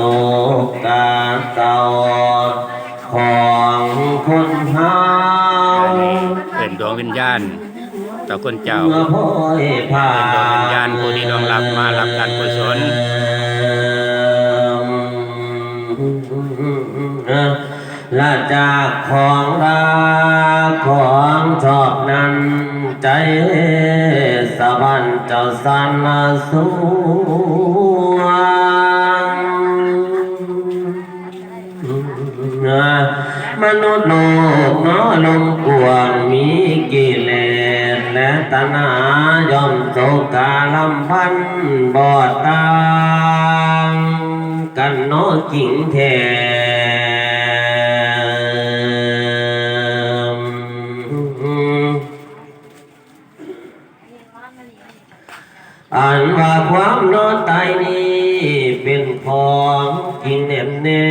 โอกาสเก่าของคนเฮาเป็นดวงวิญญาณต่อคนเจ้า เมื่อพ่อยผ่าเป็นดวงวิญญาณผู้ที่ล่วงลับมารับการกุศลละจากของรักของชอบนั้นใจสะบันเจ้าสันสวง มนุษย์โลกน้อลงกวงมีกิเลสและตัณหาย่อมโศกาลำพันบอดตางกันโน้กิ่งแทมอ่านว่าความนอนตายนี้เป็นของกินแน่แน่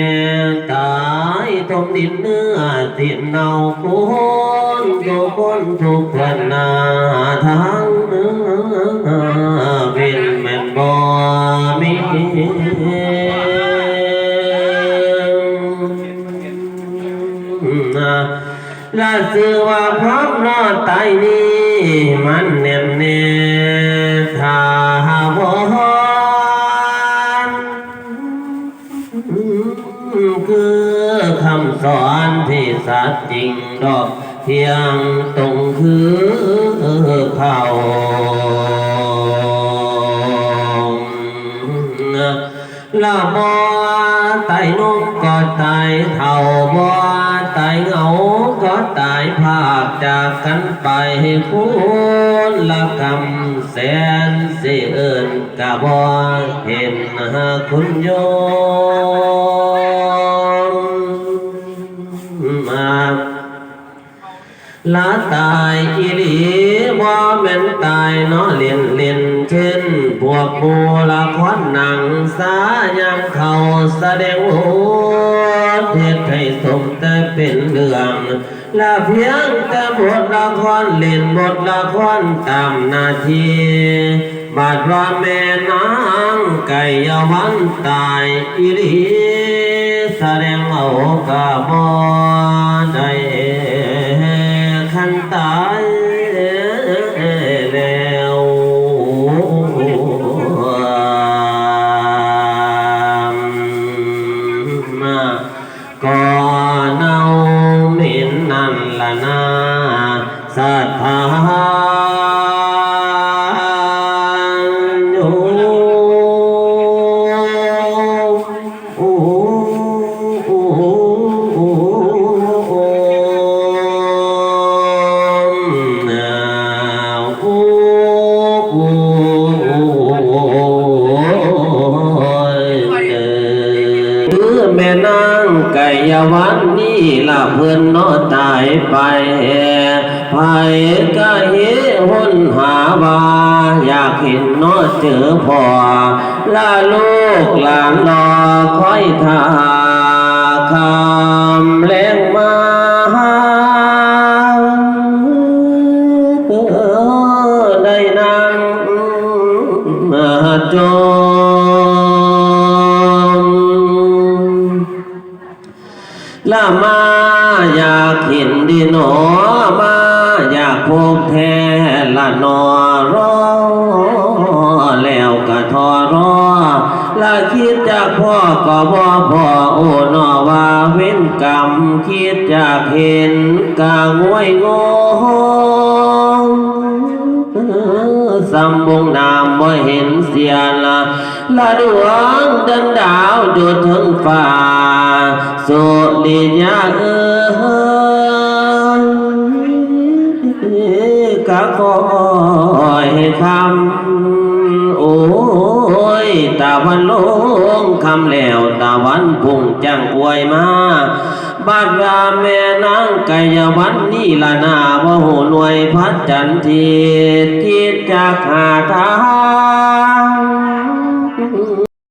ตา ยทมดินเนื้อติดเนาคนโยคนทุกวันนาทั้งเนื้อเป็นแม่นบ่มีละสื่อว่าความนอนตายนี้มันแน่แน่ถ้าบ่ คำสอนที่สัตย์จริงดอกเพียงตรงคือเขาละบ่ตายนุ่มก็ตายเท่าบ่ตายเหงาก็ตายภาคจากกันไปคุณละกรรมแสนสิเอินกะบ่เห็นคุณโย มมาละตายอีหลีว่าแม่นตายเนาะเลียนเลียนเช่นพวกโบละครหนังสายามเขาแสดงโอเทศให้สมแต่เป็นเรื่องละเพียงแต่บทละครเล่นบทละครตามนาทีบาดว่าแม่นางไก่ยาวันตายอีหลี แสดงเอากะบ่ได้ แม่นางไก่ยวันนี่ละเพื่อนนอตายไปไปก็เห็หนหาว่าอยากเห็นนอเจอพ่อลาลูกหลานรอคอยทาคำแรงมาเออได้นั่งจม ละมาอยากเห็นดีหนอมาอยากพบแท้ละนอรอแล้วก็ทอรอละคิดจากพ่อก็บ่พ่อโอ้นอว่าเว้นกรรมคิดจากเห็นกางวยงง สำบุงนามบ่เห็นเสียละละดวงดันดาวจุดถึงฟ้าสุริยาเอยกะคอยคำโอ้ยตาวันลงคำแล้วตาวันพุ่งจังอวยมา บาดราแม่นางไกยวันนี่ละนาว่าหูหน่วยพัดจันทีทิศจากหาทาง